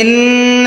إن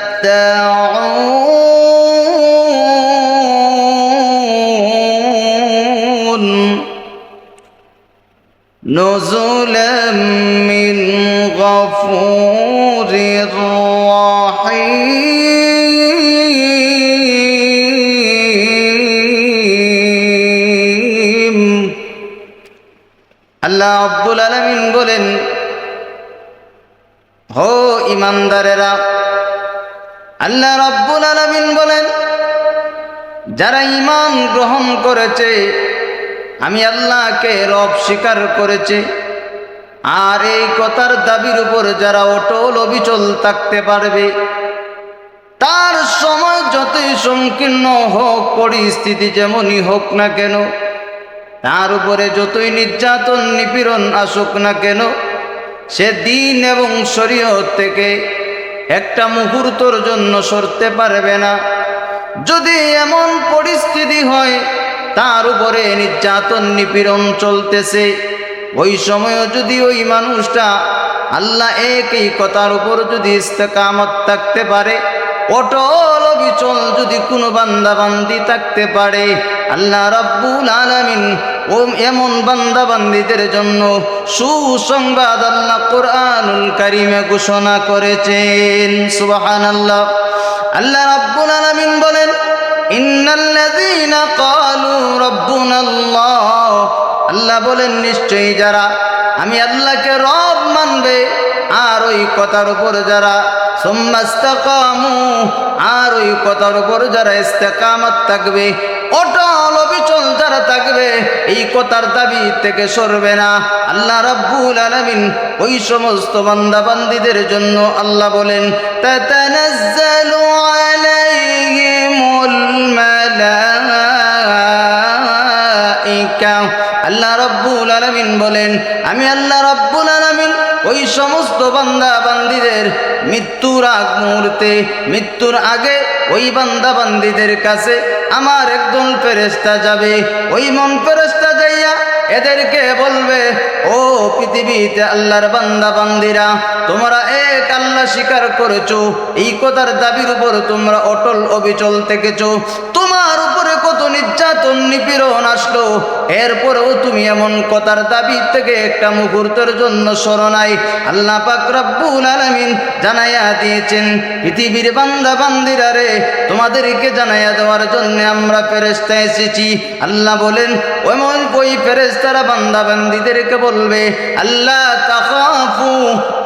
نزلا من غفور رحيم আল্লাহ আব্দুল আলমিন বলেন হো ইমানদারেরা আল্লাহ রব্বুল আলমিন বলেন যারা ইমান গ্রহণ করেছে আমি আল্লাহকে রব স্বীকার করেছি। আর এই কথার দাবির উপর যারা অটল অবিচল থাকতে পারবে, তার সময় যতই সংকীর্ণ হোক, পরিস্থিতি যেমনই হোক না কেন, তার উপরে যতই নির্যাতন, নিপীড়ন আসুক না কেন, সে দিন এবং শরীয়ত থেকে একটা মুহূর্তর জন্য সরতে পারবে না। যদি এমন পরিস্থিতি হয় তার উপরে নির্যাতন, নিপীড়ন চলতেছে। ওই সময়ও যদি ওই মানুষটা আল্লাহ একই কথার উপর যদি ইস্তেকামত থাকতে পারে, অটল অবিচল যদি কোনো বান্দা বান্দি থাকতে পারে, আল্লাহ রব্বুল আলামিন ও এমন বান্দা বান্দিদের জন্য সুসংবাদ আল্লাহ কোরআনুল কারিমে ঘোষণা করেছেন। সুবাহান আল্লাহ আল্লাহ রব্বুল আলামিন বলেন, ইন্নাল্লাযীনা ক্বালু আল্লাহ বলেন, নিশ্চয়ই যারা আমি আল্লাহকে রব মানবে, আর ওই কথার উপর যারা সুম্মাস্তাকামু, আর ওই কথার উপর যারা ইস্তেকামত থাকবে, অটল অবিচল যারা থাকবে, এই কথার দাবি থেকে সরবে না। আল্লাহ রাব্বুল আলামিন ওই সমস্ত বান্দা বান্দিদের জন্য আল্লাহ বলেন, তাতানাজ্জালু আল্লাহ রব্বুল আলামিন বলেন, আমি আল্লাহ রব্বুল আলামিন ওই সমস্ত বান্দা বান্দিদের মৃত্যুর আগ মুহূর্তে, মৃত্যুর আগে ওই বান্দা বান্দিদের কাছে আমার একদল ফেরেস্তা যাবে। ওই মন ফেরেস্তা যাইয়া এদেরকে বলবে, ও পৃথিবীতে আল্লাহর বান্দা বান্দিরা তোমরা এক আল্লাহ স্বীকার করেছ, এই কথার দাবির উপর তোমরা অটল অবিচল থেকেছো। তোমার উপরে কত নির্যাতন, নিপীড়ন আসলো। এরপরেও তুমি এমন কথার দাবি থেকে একটা মুহূর্তের জন্য স্মরণাই আল্লাহ পাক আলামিন জানাইয়া দিয়েছেন, পৃথিবীর বান্দা বান্দিরা রে, তোমাদেরকে জানাইয়া দেওয়ার জন্য আমরা ফেরেস্তা এসেছি। আল্লাহ বলেন, ওমন ওই ফেরেস্তারা বান্দা বান্দিদেরকে বলবে, আল্লাহ তাকাফু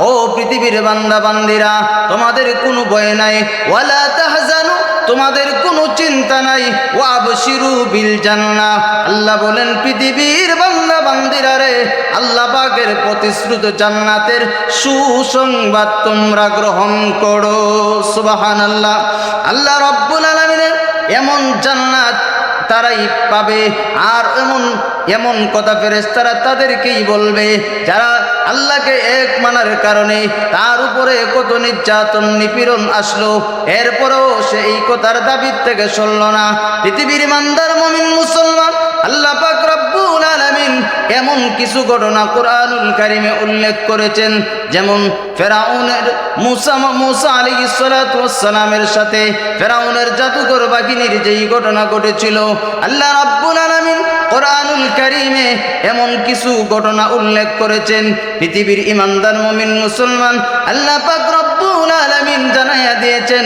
ও পৃথিবীর বান্দা বান্দিরা, তোমাদের কোনো ভয় নাই। ওয়ালা তাহজানু তোমাদের কোনো চিন্তা নাই। ওয়াবশিরু বিল জান্না আল্লাহ বলেন, পৃথিবীর বান্দা বান্দিরা রে, আল্লাহ পাকের প্রতিশ্রুত জান্নাতের সুসংবাদ তোমরা গ্রহণ করো। সুবহানাল্লাহ। আল্লাহ রব্বুল আলামিনের এমন জান্নাত তারাই পাবে। আর এমন এমন কথা ফেরেস্তারা তাদেরকেই বলবে, যারা আল্লাহকে এক মানার কারণে তার উপরে কত নির্যাতন, নিপীড়ন আসলো। এরপরেও সে এই কথার দাবির থেকে সরল না। পৃথিবীর মান্দার মমিন মুসলমান আল্লাহ পাক এমন কিছু ঘটনা কোরআনুল কারিমে উল্লেখ করেছেন, যেমন ফেরাউনের মুসা মুসা আলী সালামের সাথে ফেরাউনের জাদুঘর বাহিনীর যেই ঘটনা ঘটেছিল, আল্লাহ রাব্বুল আলামিন কোরআনুল কারিমে এমন কিছু ঘটনা উল্লেখ করেছেন। পৃথিবীর ইমানদার মমিন মুসলমান আল্লাহ পাক রব্বুল আলমিন জানাইয়া দিয়েছেন,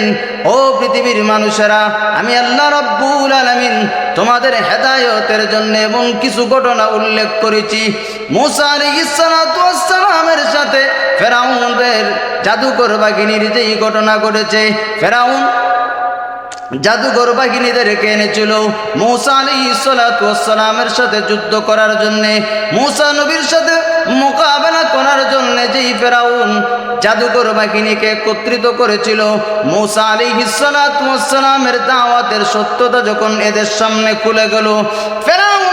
ও পৃথিবীর মানুষেরা, আমি আল্লাহ রব্বুল আলমিন তোমাদের হেদায়তের জন্য এবং কিছু ঘটনা উল্লেখ করেছি। মুসা ইসালামের সালামের সাথে ফেরাউনদের জাদুকর বাঘিনীর যেই ঘটনা ঘটেছে, ফেরাউন জাদুঘর বাহিনীদেরকে এনেছিল। মৌসা আলী সালাতামের সাথে যুদ্ধ করার জন্যে, মৌসা নবীর সাথে মোকাবেলা করার জন্যে যেই ফেরাউন জাদুঘর বাহিনীকে একত্রিত করেছিল, মৌসা আলী হিসালাতামের দাওয়াতের সত্যতা যখন এদের সামনে খুলে গেল ফেরাউনের এমন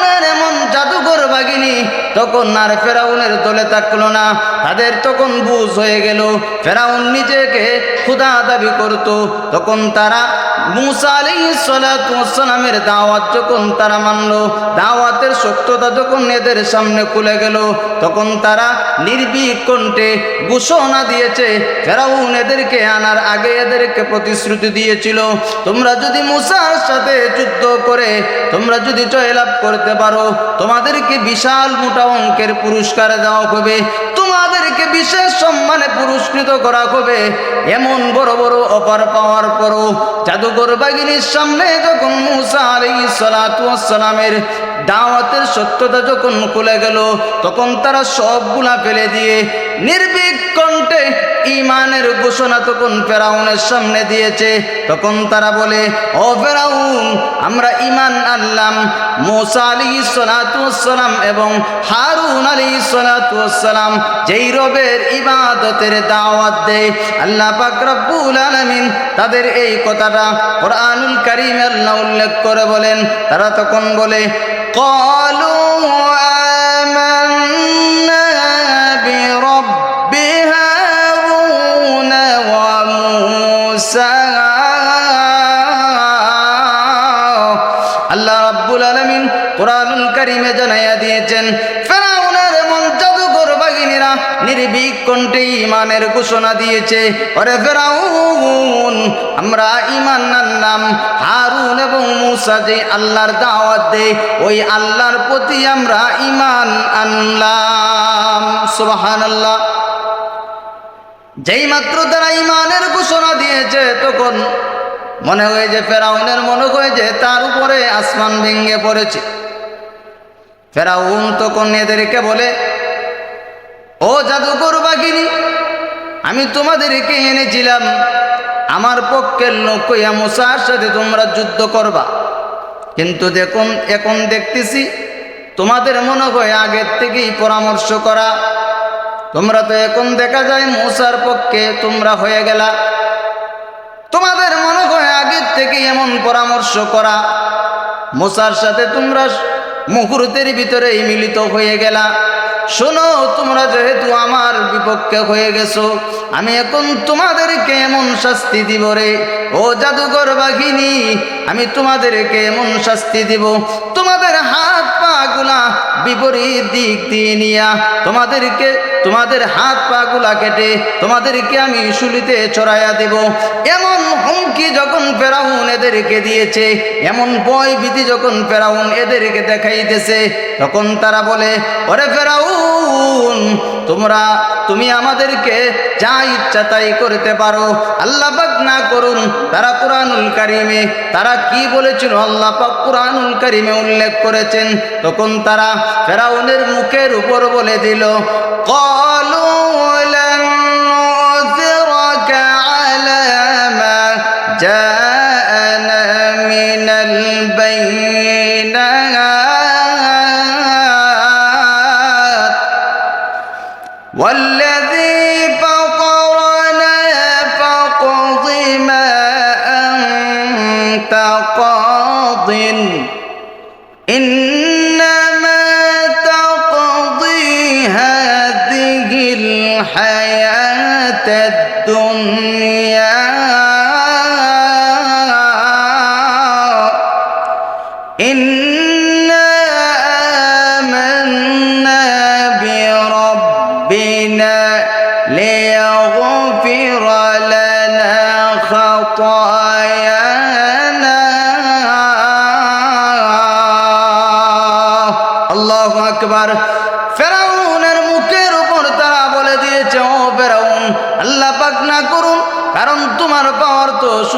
জাদুঘর বাহিনী তখন আর ফেরাউনের দলে থাকল না। তাদের তখন বুঝ হয়ে গেল, ফেরাউন নিজেকে ক্ষুদা দাবি করত। তখন তারা মুসা দাওয়াত যখন তারা মানল, দাওয়াতের সত্যতা যখন এদের সামনে খুলে গেল, তখন তারা নির্ভীক কণ্ঠে ঘোষণা দিয়েছে, ফেরাউন এদেরকে আনার আগে এদেরকে প্রতিশ্রুতি দিয়েছিল, তোমরা যদি মুসার সাথে যুদ্ধ করে, তোমরা যদি জয়লাভ করতে পারো তোমাদেরকে বিশাল মোটা অঙ্কের পুরস্কার দেওয়া হবে, তোমাদেরকে বিশেষ সম্মানে পুরস্কৃত করা হবে। এমন বড় বড় অপার পাওয়ার পরও জাদুঘর বাগিনীর সামনে যখন মুসা আলী সালামের দাওয়াতের সত্যতা যখন খুলে গেল, তখন তারা সবগুলা ফেলে দিয়ে নির্ভীক কণ্ঠে ইমানের ঘোষণা তখন ফেরাউনের সামনে দিয়েছে। তখন তারা বলে, ও ফেরাউন, আমরা ইমান আনলাম। মোসা আলী সালাতাম এবং হারুন আলী সালাতাম যেই রবের ইবাদতের দাওয়াত দেয়। আল্লাহ পাকরাবুল আলমিন তাদের এই কথাটা ওরা আনুল করিম আল্লাহ উল্লেখ করে বলেন। তারা তখন বলে কলু কারীমে জানাইয়া দিয়েছেন, ফেরাউনের এমন জাদুকর নির্ভীক কণ্ঠে ইমানের ঘোষণা দিয়েছে। ওরে ফেরাউন, আমরা ইমান আনলাম। হারুন এবং মুসা যে আল্লাহর দাওয়াত দেয়, ওই আল্লাহর প্রতি আমরা ইমান আনলাম। সুবহানাল্লাহ। যেই মাত্র তারা ইমানের ঘোষণা দিয়েছে, তখন মনে হয় যে, ফেরাউনের মনে হয় যে তার উপরে আসমান ভেঙে পড়েছে। ফেরাউন তখন এদেরকে বলে, ও জাদুকর বাঘিনী, আমি তোমাদেরকে এনেছিলাম। আমার পক্ষের লোক মুসার সাথে তোমরা যুদ্ধ করবা। কিন্তু দেখুন, এখন দেখতেছি তোমাদের মনে হয় আগের থেকেই পরামর্শ করা। তোমরা তো এখন দেখা যায় মূসার পক্ষে তোমরা হয়ে গেলা। তোমাদের মনে হয় আগের থেকে এমন পরামর্শ করা। মূসার সাথে তোমরা মুহূর্তের ভিতরেই মিলিত হয়ে গেলা। শোনো, তোমরা যেহেতু আমার বিপক্ষে হয়ে গেছো, আমি এখন তোমাদেরকে এমন শাস্তি দিব রে। ও জাদুঘর বাঘিনী, আমি তোমাদেরকে এমন শাস্তি দিব। তোমাদের হাত পা গুলা বিপরীত দিক দিয়ে নিয়া, তোমাদেরকে, তোমাদের হাত পা গুলা কেটে তোমাদেরকে আমি শুলিতে চড়াইয়া দেব। এমন হুমকি যখন ফেরাউন এদেরকে দিয়েছে, এমন ভয় ভীতি যখন ফেরাউন এদেরকে দেখাইতেছে তখন তারা বলে ওরে ফেরাউন তোমরা তুমি আমাদেরকে যা ইচ্ছা তাই করতে পারো আল্লাহ পাক না করুন তারা কোরআনুল কারিমে তারা কি বলেছিল আল্লাহ পাক কোরআনুল কারিমে উল্লেখ করেছেন তখন তারা ফেরাউনের মুখের উপর বলে দিল কলু لن نؤثرك على ما جاءنا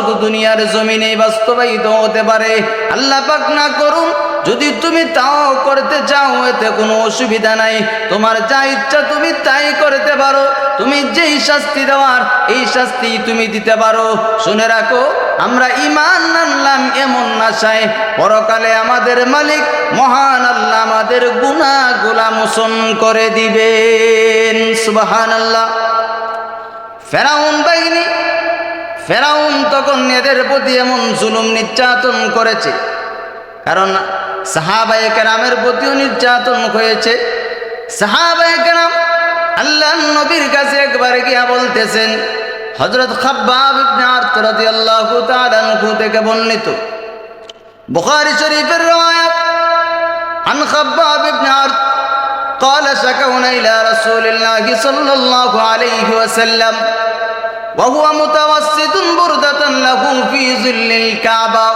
তো দুনিয়ার জমিনে বাস্তবায়িত হতে পারে। আল্লাহ পাক না করুন, যদি তুমি তাও করতে চাও, এতে কোনো অসুবিধা নাই। তোমার যা ইচ্ছা তুমি তাই করতে পারো। তুমি যেই শাস্তি দেওয়ার, এই শাস্তি তুমি দিতে পারো। শুনে রাখো, আমরা ইমান আনলাম এমন নাশায় পরকালে আমাদের মালিক মহান আল্লাহ আমাদের গুণাগুলা মোচন করে দিবেন। সুবাহান আল্লাহ ফেরাউন বাহিনী ফেরাউন তখন এদের প্রতি এমন জুলুম নির্যাতন করেছে কারণ সাহাবায়ে কেরামের প্রতিও নির্যাতন হয়েছে সাহাবায়ে কেরাম আল্লাহ নবীর কাছে একবার গিয়া বলতেছেন হজরত খাব্বাব ইবনে আরত রাদিয়াল্লাহু তাআলা আনহু থেকে বর্ণিত বুখারী শরীফের রওয়ায়াত عن خباب بن عرض قال شكونا إلى رسول الله صلى الله عليه وسلم وهو متوسط بردة له في ظل الكعبة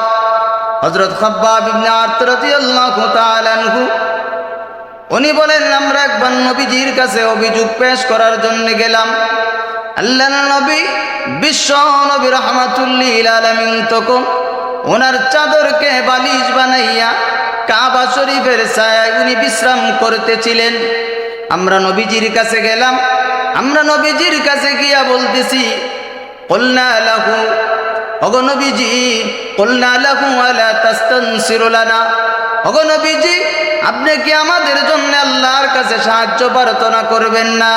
হজরত খাব্বাব ইবনে আরত রাদিয়াল্লাহু তাআলা আনহু উনি বলেন আমরা একবার নবীজির কাছে অভিযোগ পেশ করার জন্য গেলাম আল্লাহ নবী বিশ্ব নবী রহমাতুল্লিল আলমিন তখন ওনার চাদরকে বালিশ বানাইয়া কাবা শরীফের ছায়ায় উনি বিশ্রাম করতেছিলেন আমরা নবীজির কাছে গেলাম আমরা নবীজির কাছে গিয়া বলতেছি কল্লা লাহু। ওগো নবীজি কল্লা লাহু আলা তাস্তানসিরুলানা ওগো নবীজি, আপনি কি আমাদের জন্য আল্লাহর কাছে সাহায্য প্রার্থনা করবেন না?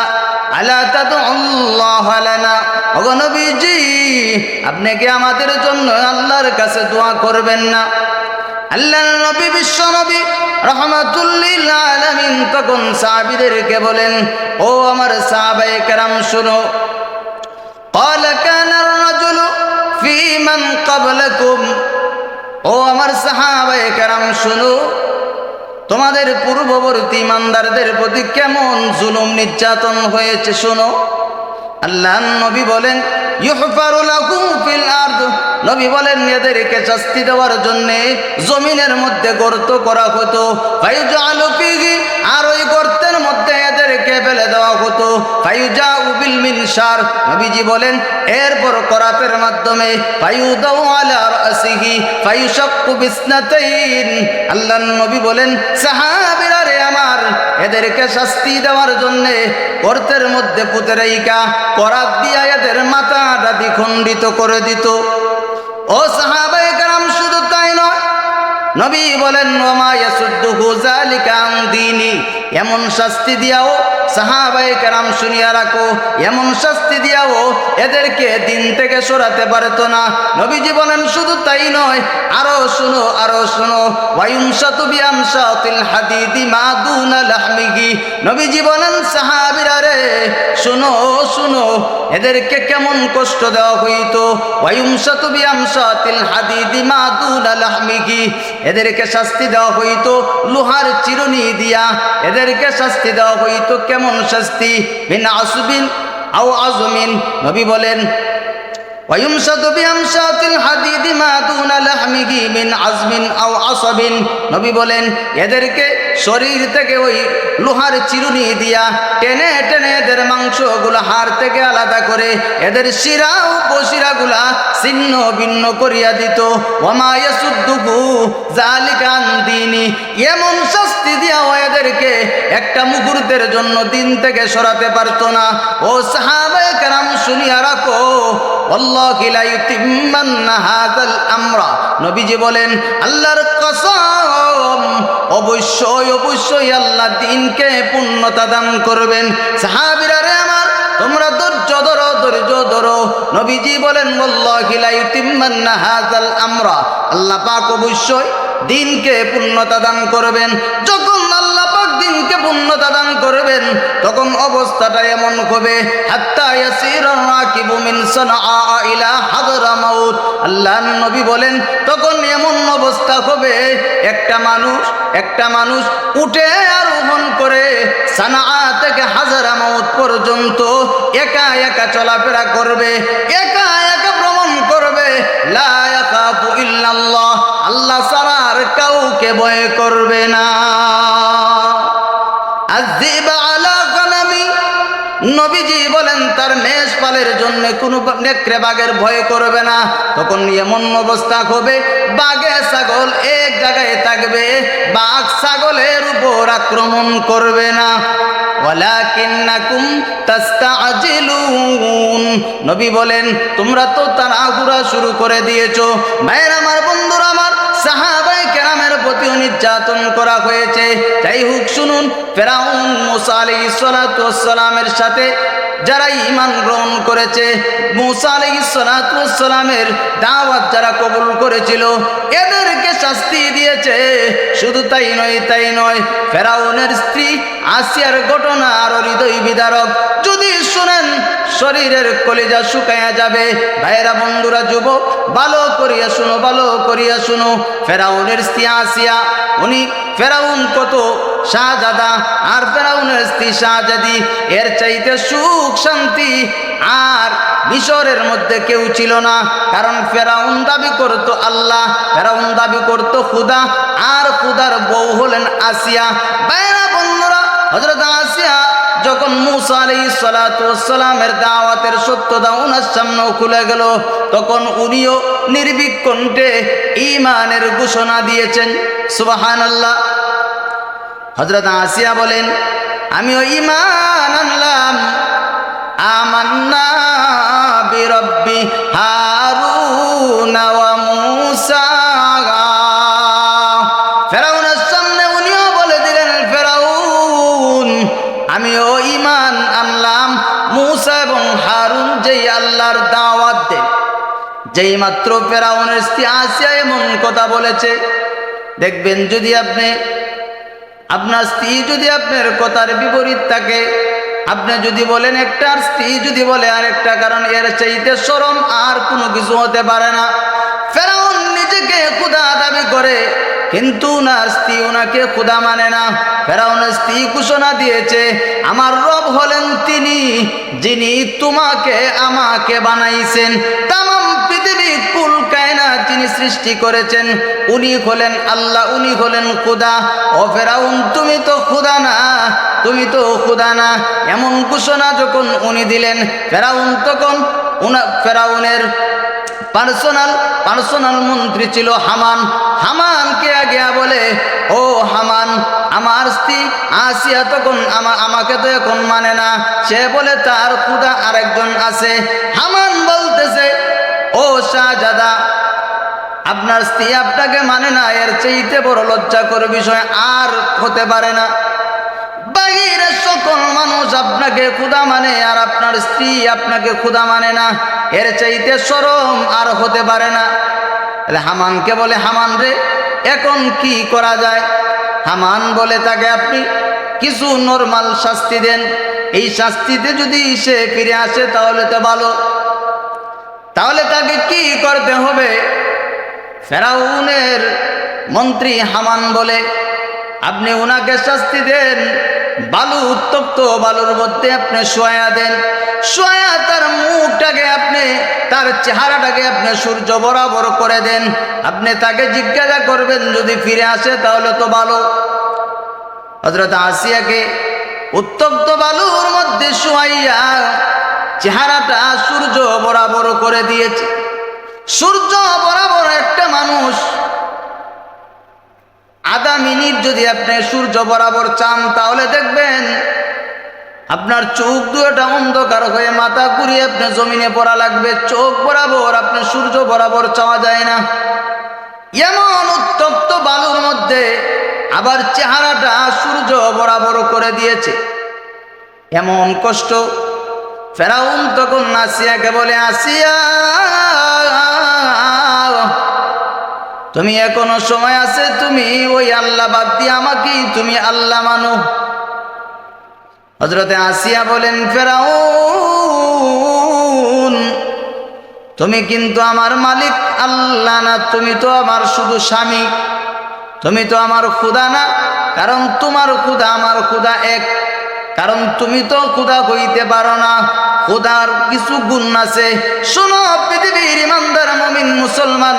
আলা তাদু আল্লাহ লানা। ওগো নবীজি, আপনি কি আমাদের জন্য আল্লাহর কাছে দোয়া করবেন না? আল্লাহ নবী বিশ্ব নবী রহমাতুল্লিল আলামিন তখন সাহাবীদেরকে বলেন ও আমার সাহাবায়ে কেরাম শুনো قال كان الرجل في من قبلكم ও আমার সাহাবায়ে কেরাম শুনো তোমাদের পূর্ববর্তী ইমানদারদের প্রতি কেমন জুলুম নির্যাতন হয়েছে শোনো আল্লাহ নবী বলেন ইউহফারু লাহু ফিল আরদ নবী বলেন এদেরকে শাস্তি দেওয়ার জন্য জমিনের মধ্যে গর্ত করা হতো। আর ওই গর্তের মধ্যে এদেরকে ফেলে দেওয়া হতো। ফায়ুজা উবিল মিনসার নবীজি বলেন, এরপর করাতের মাধ্যমে ফায়ুদাউ আলা রাসিহি, ফায়ুশাক্কু বিসনাতাইন। আল্লাহ নবী বলেন, সাহাবীরা রে আমার, এদেরকে শাস্তি দেওয়ার জন্য গর্তের মধ্যে পুঁতে রেইকা করাত দিয়া এদের মাথাটা দ্বিখণ্ডিত করে দিত। ও সাহাবায়ে কারাম শুধু তাই নয় নবী বলেন, ওমা এমন শাস্তি দিয়াও সাহাবায়ে কেরাম শুনিয়া রাখো, এমন শাস্তি দিয়াও এদেরকে দিন থেকে সরাতে পারতো না। নবীজি বলেন, শুধু তাই নয়, আরও শুনো আরও শুনো। নবীজি বলেন, সাহাবীরা রে, শুনো শুনো, এদেরকে কেমন কষ্ট দেওয়া হইতো? ওয়ায়ুমশাতু বিআমশাতিল হাদিদি মা দুনা লাহমিহি। এদেরকে শাস্তি দেওয়া হইতো লোহার চিরুনি দিয়া এদেরকে শাস্তি দেওয়া হইতো কেমন শাস্তি বিন আসবিন আও আজমিন নবী বলেন ويمشط بأمشاط الحديد ما دون لحمه من عزم أو عصب নবী বলেন এদেরকে শরীর থেকে ওই লোহার চিরুনি দিয়া টেনে টেনে এদের মাংসগুলো হাড় থেকে আলাদা করে এদের শিরা ও পশিরাগুলা ছিন্ন ভিন্ন করিয়া দিত। জালিকান দিনী এমন শাস্তি দিয়া এদেরকে একটা মুহূর্তের জন্য দিন থেকে সরাতে পারতো না। ও সাহাবায়ে কেরাম, শুনিয়া রাখো আমরা। নবীজি বলেন, আল্লাহর কসম অবশ্যই অবশ্যই আল্লাহ দিনকে পূর্ণতা দান করবেন। সাহাবিরারে আমার, তোমরা ধৈর্য ধরো ধৈর্য ধরো। নবীজি বলেন আল্লাহ পাক অবশ্যই দিনকে পূর্ণতা দান করবেন। যখন পূর্ণতা দান করবেন, তখন অবস্থাটা এমন হবে আল্লাহর নবী বলেন, তখন এমন অবস্থা হবে, একটা মানুষ একটা মানুষ উঠে আরোহণ করে সানা থেকে হাজারা মাউত পর্যন্ত একা একা চলাফেরা করবে, একা একা ভ্রমণ করবে, লা আল্লাহ আর কাউকে ভয় করবে না। নবীজি বলেন, তার মেষ পালের জন্য কোনো নেকড়ে বাঘের ভয় করবে না। তখন এমন অবস্থা হবে, বাঘে ছাগল এক জায়গায় থাকবে, বাঘ ছাগলের উপর আক্রমণ করবে না। নবী বলেন, তোমরা তো তাড়াহুড়া শুরু করে দিয়েছ। ভাইয়ের আমার বন্ধুরা প্রতি নির্যাতন করা হয়েছে। যাই হোক, শুনুন, ফেরাউন মুসা আলী সালামের সাথে যারা ইমান গ্রহণ করেছে, মুসা আলী সালামের দাওয়াত যারা কবুল করেছিল, এদেরকে শাস্তি দিয়েছে। শুধু তাই নয় তাই নয়, ফেরাউনের স্ত্রী আসিয়ার ঘটনা আরও হৃদয় বিদারক যদি শুনেন শরীরের কলিজা শুকাইয়া যাবে। ভাইরা বন্ধুরা, যুবক, ভালো করিয়া শুনো, ভালো করিয়া শুনো। ফেরাউনের স্ত্রী আসিয়া, উনি ফেরাউন কত শাহজাদা, আর ফেরাউনের স্ত্রী শাহজাদি। এর চাইতে সুখ, শান্তি আর মিশরের মধ্যে কেউ ছিল না। কারণ ফেরাউন দাবি করতো আল্লাহ, ফেরাউন দাবি করতো খুদা, আর খুদার বউ হলেন আসিয়া। বাইরা বন্ধুরা হজরত আসিয়া যখন মুসা আলাই সালামের দাওয়াতের সত্যতা ওনার সামনেও খুলে গেল, তখন উনিও নির্বিক কণ্ঠে ইমানের ঘোষণা দিয়েছেন সুবাহান আল্লাহ হজরত আসিয়া বলেন, আমিও ইমান আনলাম। আমান্না বিরব্বি হারুন ওয়া মুসা। আল্লাহর দাওয়াত দেন যেই মাত্র ফেরাউনের স্ত্রী আসিয়া এমন কথা বলেছে। দেখবেন যদি আপনি, আপনার স্ত্রী যদি আপনার কথার বিপরীত থাকে, আপনি যদি বলেন একটা স্ত্রী যদি বলে আর একটা কারণ এর চাইতে সরম আর কোনো কিছু হতে পারে না। ফেরাউন নিজেকে খুদা দাবি করে কিন্তু উনার স্ত্রী ওনাকে খুদা মানে না। ফেরাউনের স্ত্রী ঘোষণা দিয়েছে, আমার রব হলেন তিনি, যিনি তোমাকে, আমাকে বানাইছেন। তাম পৃথিবী কুল কায়না তিনি সৃষ্টি করেছেন। উনি হলেন আল্লাহ, উনি হলেন খুদা ও ফেরাউন, তুমি তো খুদা না, তুমি তো খুদা না। এমন ঘোষণা যখন উনি দিলেন, ফেরাউন তখন উনা ফেরাউনের পার্সোনাল পার্সোনাল মন্ত্রী ছিল হামান। হামানকে আগে বলে, ও হামান, আমার স্ত্রী আসিয়া তখন আমা আমাকে তো এখন মানে না। সে বলে, তার খুদা আরেকজন আছে। হামান বলতেছে, ও শাহজাদা, আপনার স্ত্রী আপনাকে মানে না, এর চাইতে বড় লজ্জাকর বিষয় আর হতে পারে না। বাহিরের সকল মানুষ আপনাকে ক্ষুদা মানে আর আপনার স্ত্রী আপনাকে ক্ষুদা মানে না। এর চাইতে সরম আর হতে পারে না। তাহলে হামানকে বলে, হামান রে, এখন কি করা যায়? হামান বলে তাকে, আপনি কিছু নর্মাল শাস্তি দেন। এই শাস্তিতে যদি সে ফিরে আসে, তাহলে তো ভালো। তাহলে তাকে কি করতে হবে? ফেরাউনের মন্ত্রী হামান বলে, আপনি ওনাকে শাস্তি দেন। বালু উত্তপ্ত, বালুর মধ্যে আপনি সোয়া দেন। সোয়া তার মুখটাকে আপনি, তার চেহারাটাকে আপনি সূর্য বরাবর করে দেন। আপনি তাকে জিজ্ঞাসা করবেন, যদি ফিরে আসে তাহলে তো ভালো। হজরত আসিয়াকে উত্তপ্ত বালুর মধ্যে শোয়াইয়া চেহারাটা সূর্য বরাবর করে দিয়েছে। সূর্য বরাবর একটা মানুষ আধা মিনিট যদি আপনি সূর্য বরাবর চান, তাহলে দেখবেন আপনার চোখ দুটা অন্ধকার হয়ে মাথা ঘুরিয়ে আপনি জমিনে পড়া লাগবে। চোখ বরাবর আপনি সূর্য বরাবর চাওয়া যায় না। এমন উত্তপ্ত বালুর মধ্যে আবার চেহারাটা সূর্য বরাবর করে দিয়েছে। এমন কষ্ট ফেরাউন তখন আসিয়াকে বলে, আসিয়া তুমি এখনও সময় আছে, তুমি ওই আল্লাহ বাদ দিয়ে আমাকেই তুমি আল্লাহ মানো। হজরতে আসিয়া বলেন ফেরাও তুমি কিন্তু আমার মালিক, আল্লাহ না, তুমি তো আমার শুধু স্বামী, তুমি তো আমার ক্ষুদা না, কারণ তোমার ক্ষুদা আমার ক্ষুদা এক। কারণ তুমি তো খুদা হইতে পারো না। খুদার কিছু গুণ আছে। শোনো, পৃথিবীর ইমানদার মমিন মুসলমান,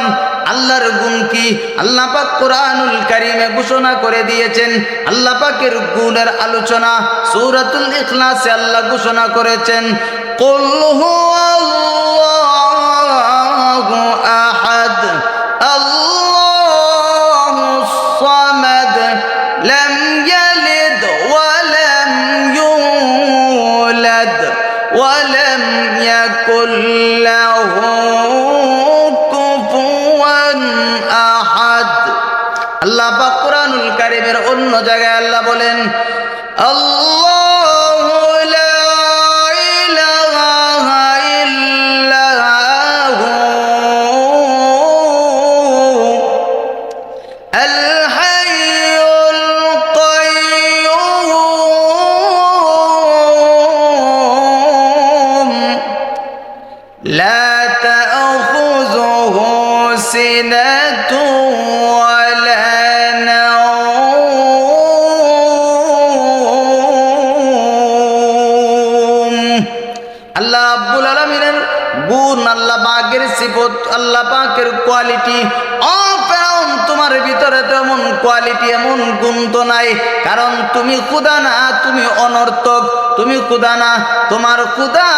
আল্লাহর গুণ কি? আল্লাহ পাক কোরআনুল কারিমে ঘোষণা করে দিয়েছেন, আল্লাহ পাকের গুণের আলোচনা সূরাতুল ইখলাসে আল্লাহ ঘোষণা করেছেন, কুল হুয়াল্লাহু আল্লাহ আব্বুল আলমিনের গুণ, আল্লাহ পাকের সিফত, আল্লাহ পাকের কোয়ালিটি ও ফেরাউন তোমার ভিতরে তো এমন কোয়ালিটি এমন গুণ তো নাই। কারণ তুমি খুদা না, তুমি অনর্থক। তুমি খুদা না, তোমার খুদা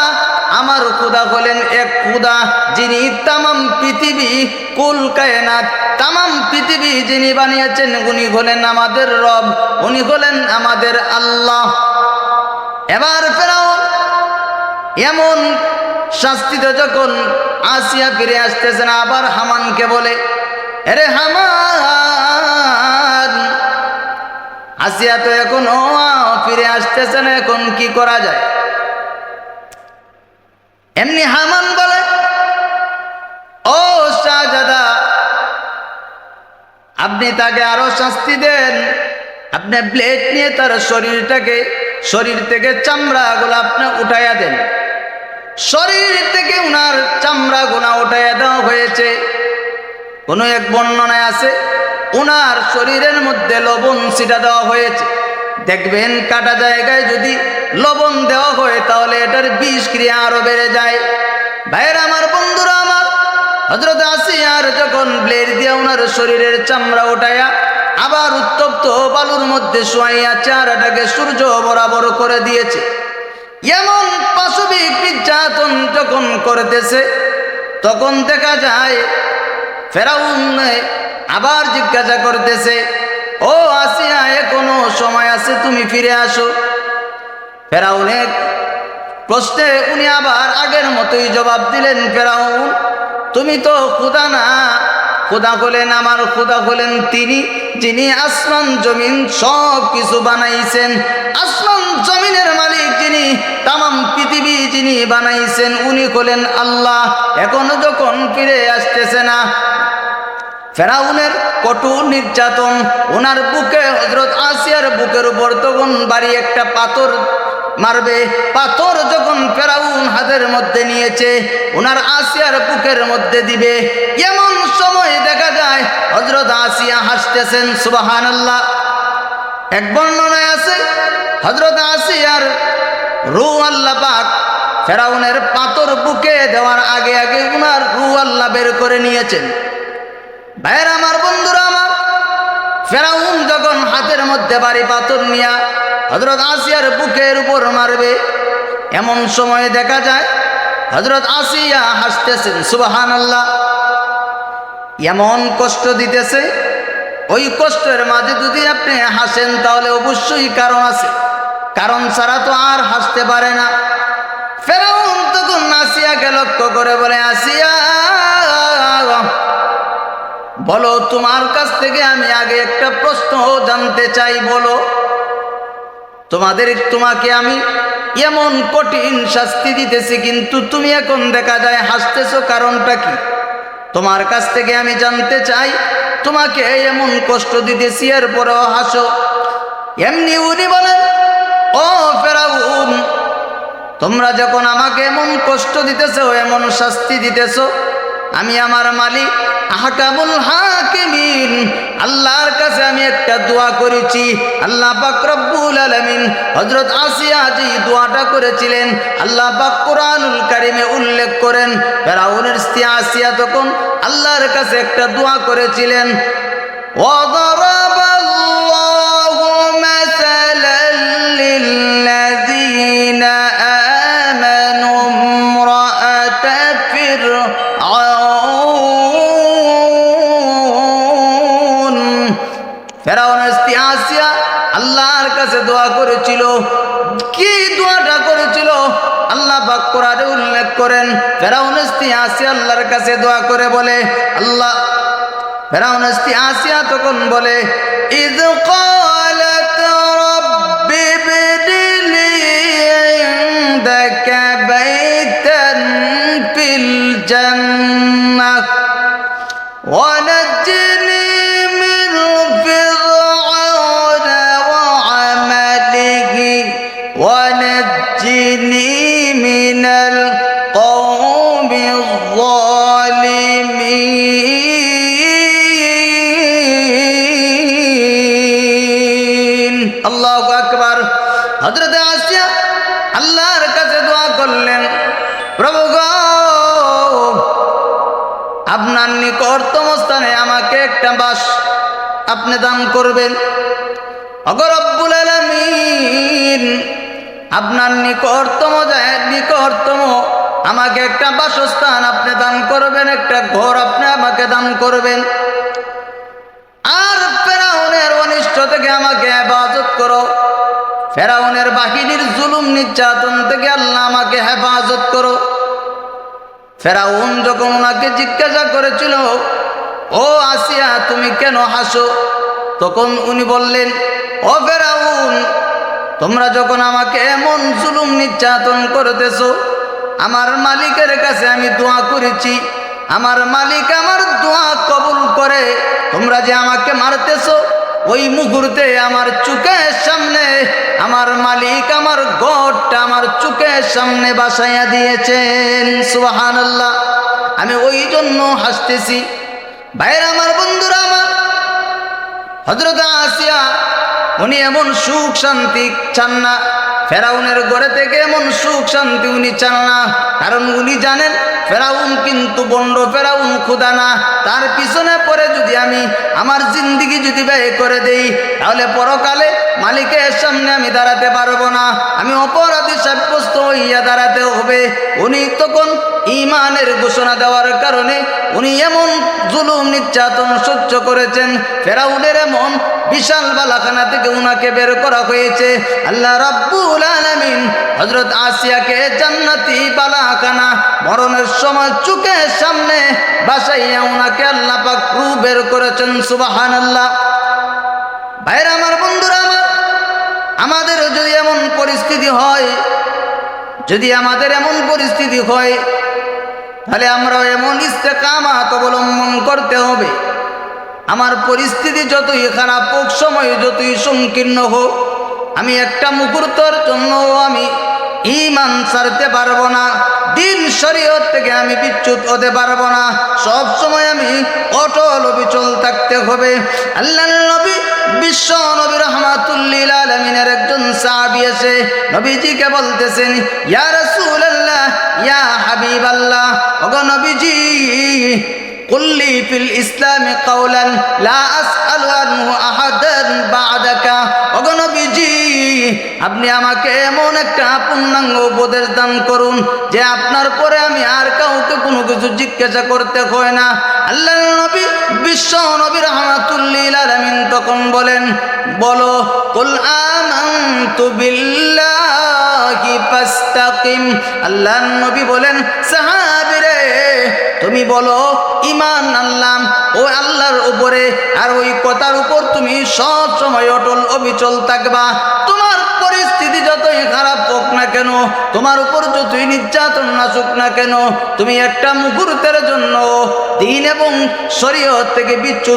আমার খুদা হলেন এক খুদা যিনি তামাম পৃথিবী, কুল কায়নাত, তামাম পৃথিবী যিনি বানিয়েছেন, উনি হলেন আমাদের রব, উনি হলেন আমাদের আল্লাহ। এবার ফেরাউন এমন শাস্তিতে যখন আসিয়া ফিরে আসতেছেন, আবার হামানকে বলে আরে হামান, আসিয়া তো এখন ও ফিরে আসতেছে না এখন কি করা যায়? এমনি হামান বলে, ও শাহজাদা, আপনি তাকে আরও শাস্তি দেন। আপনি ব্লেড নিয়ে তার শরীরটাকে, শরীর থেকে চামড়া চামড়াগুলো আপনি উঠাইয়া দেন। শরীর থেকে উনার চামড়া গোনা উঠাইয়া দেওয়া হয়েছে। কোনো এক বর্ণনায় আছে, উনার শরীরের মধ্যে লবণ ছিটা দেওয়া হয়েছে। দেখবেন কাটা জায়গায় যদি লবণ দেওয়া হয়, তাহলে এটার বিষ ক্রিয়া আরও বেড়ে যায়। ভাইয়ের আমার, বন্ধুরা আমার হজরত আসিয়ার যখন ব্লেড দিয়ে ওনার শরীরের চামড়া উঠাইয়া আবার উত্তপ্ত বালুর মধ্যে শোয়াইয়া চেহারাটাকে সূর্য বরাবর করে দিয়েছে এমন পাশবিক নির্যাতন যখন করতেছে, তখন দেখা যায় ফেরাউন আবার জিজ্ঞাসা করতেছে, ও আসিয়া, এখনও সময় আছে, তুমি ফিরে আসো? ফেরাউনের প্রশ্নে উনি আবার আগের মতোই জবাব দিলেন, ফেরাউন, তুমি তো খুদা না, খুদা হলেন আমার, খুদা হলেন তিনি, যিনি আসমান, জমিন সব কিছু বানাইছেন। আসমান, জমিনের যিনি তামাম পৃথিবী যিনি বানাইছেন, উনি হলেন আল্লাহ। এখনও যখন ফিরে আসতেছে না, ফেরাউনের কঠোর নির্যাতন, ওনার বুকে হজরত আসিয়ার বুকের উপর তখন বাড়ি একটা পাথর মারবে। পাথর যখন ফেরাউন হাতের মধ্যে নিয়েছে, ওনার আসিয়ার বুকের মধ্যে দিবে। এমন সময় দেখা যায় হজরত আসিয়া হাসতেছেন সুবাহান আল্লাহ এক বর্ণনায় আছে হজরত আসিয়ার রু আল্লাহ পাক ফেরাউনের পাথর বুকে দেওয়ার আগে আগে উনার রু আল্লাহ বের করে নিয়েছেন। ভাইয়ের আমার, বন্ধুরা আমার, ফেরাউন যখন হাতের মধ্যে বাড়ি পাথর নিয়া হজরত আসিয়ার বুকের উপর মারবে, এমন সময় দেখা যায় হজরত আসিয়া হাসতেছেন সুবাহান আল্লাহ এমন কষ্ট দিতেছে, ওই কষ্টের মাঝে যদি আপনি হাসেন তাহলে অবশ্যই কারণ আছে। কারণ ছাড়া তো আর হাসতে পারে না। ফেরাউন তখন আসিয়াকে লক্ষ্য করে বলে, আসিয়া, বলো, তোমার কাছ থেকে আমি আগে একটা প্রশ্ন জানতে চাই, বলো। তোমাদের, তোমাকে আমি এমন কঠিন শাস্তি দিতেছি, কিন্তু তুমি এখন দেখা যায় হাসতেছো, কারণটা কি? তোমার কাছ থেকে আমি জানতে চাই, তোমাকে এমন কষ্ট দিতেছি, এরপরেও হাসো। এমনি উনি বলেন ও ফেরাউন, তোমরা যখন আমাকে এমন কষ্ট দিতেছ, এমন শাস্তি দিতেছ, আমি আমার মালিক আহকামুল হাকিমিন, আল্লাহর কাছে আমি একটা দোয়া করেছি। আল্লাহ পাক রব্বুল আলামিন হযরত আসিয়া জি দোয়াটা করেছিলেন, আল্লাহ পাক কোরআনুল কারিমে উল্লেখ করেন, ফেরাউনের স্ত্রী আসিয়া তখন আল্লাহর কাছে একটা দোয়া করেছিলেন, ওয়া ফেরাউনের স্ত্রী আসিয়া আল্লাহর কাছে দোয়া করে বলে আল্লাহ ফেরাউন স্ত্রী আসিয়া তখন বলে ইদ قالت رب ابن لي عندك بيتا في الجنة আপনি দান করবেন। অগরব্বুল আলামিন, আপনার নিকটতম নিকটতম, আমাকে একটা বাসস্থান আপনি দান করবেন, একটা ঘর আপনি আমাকে দান করবেন। আর ফেরাউনের অনিষ্ট থেকে আমাকে হেফাজত করো। ফেরাউনের বাহিনীর জুলুম, নির্যাতন থেকে আল্লাহ আমাকে হেফাজত করো। ফেরাউন যখন ওনাকে জিজ্ঞাসা করেছিল, ও আসিয়া, তুমি কেন হাসো? তখন উনি বললেন, ও ফেরাউন, তোমরা যখন আমাকে এমন জুলুম নির্যাতন করতেছ, আমার মালিকের কাছে আমি দোয়া করেছি। আমার মালিক আমার দোয়া কবুল করে। তোমরা যে আমাকে মারতেছো, ওই মুহূর্তে আমার চুকের সামনে, আমার মালিক আমার গড়টা আমার চুকের সামনে বাসাইয়া দিয়েছেন। সুবাহান আমি ওই জন্য হাসতেছি। ভাইয়ের আমার আমার হজরত আসিয়া, উনি এমন সুখ শান্তি চান না। ফেরাউনের গড়ে থেকে এমন সুখ শান্তি উনি চান না। কারণ উনি জানেন, ফেরাউন কিন্তু বন্ড ফেরাউন খুদা না। তার পিছনে পরে যদি আমি আমার জিন্দিগি যদি ব্যয় করে দেই, তাহলে পরকালে মালিকের সামনে আমি দাঁড়াতে পারব না। আমি অপরাধী সাব্যস্ত হইয়া দাঁড়াতে হবে। উনি তখন ইমানের ঘোষণা দেওয়ার কারণে উনি এমন জুলুম নির্যাতন সহ্য করেছেন। ফেরাউনের এমন বিশাল বালাখানা থেকে উনাকে বের করা হয়েছে। আল্লাহ রাব্বুল আলামিন হযরত আসিয়াকে জান্নাতি বালাখানা মরণের সময় চুকের সামনে বাসাইয়া উনাকে আল্লাহ পাক বের করেছেন। সুবহানাল্লাহ। ভাইরা, আমার বন্ধুরা আমাদের যদি এমন পরিস্থিতি হয়, যদি আমাদের এমন পরিস্থিতি হয়, তাহলে আমরা এমন ইস্তেকামাত অবলম্বন করতে হবে। আমার পরিস্থিতি যতই খারাপ হোক, সময় যতই সংকীর্ণ হোক, আমি একটা মুহূর্তর জন্য আমি ইমান ছাড়তে পারব না, দিন শরীয়ত থেকে আমি বিচ্যুত হতে পারব না, সব সময় আমি অটল অবিচল থাকতে হবে। আল্লাহ নবী, বিশ্ব নবী রহমাতুল্লিল আলমিনের একজন সাহাবি এসে নবীজিকে বলতেছেন, ইয়া রাসূলুল্লাহ, ইয়া হাবিবাল্লাহ, ওগো নবীজি, কুল্লি ফিল ইসলামে লা আসআলু আনহু আহাদান নবীজি আপনি আমাকে এমন একটা পূর্ণাঙ্গ উপদেশ দান করুন যে আপনার পরে আমি আর কাউকে কোনো কিছু জিজ্ঞাসা করতে হয় না। আল্লাহ নবী, বিশ্ব নবী রহমাতুল্লিল আলামিন তখন বলেন, বলো, কুল আমানতু বিল্লাহি আল্লাহ নবী বলেন সাহাবীরে তুমি বলো ইমান আনলাম। ও আল্লাহর উপরে আর ওই কথার উপর তুমি সব সময় অটল অবিচল থাকবা। তোমার পরিস্থিতি যতই খারাপ হোক না কেন, তোমার উপর যতই নির্যাতন নাচুক না কেন, তুমি একটা মুহূর্তের জন্য দিন এবং শরীয়ত থেকে বিচ্যুত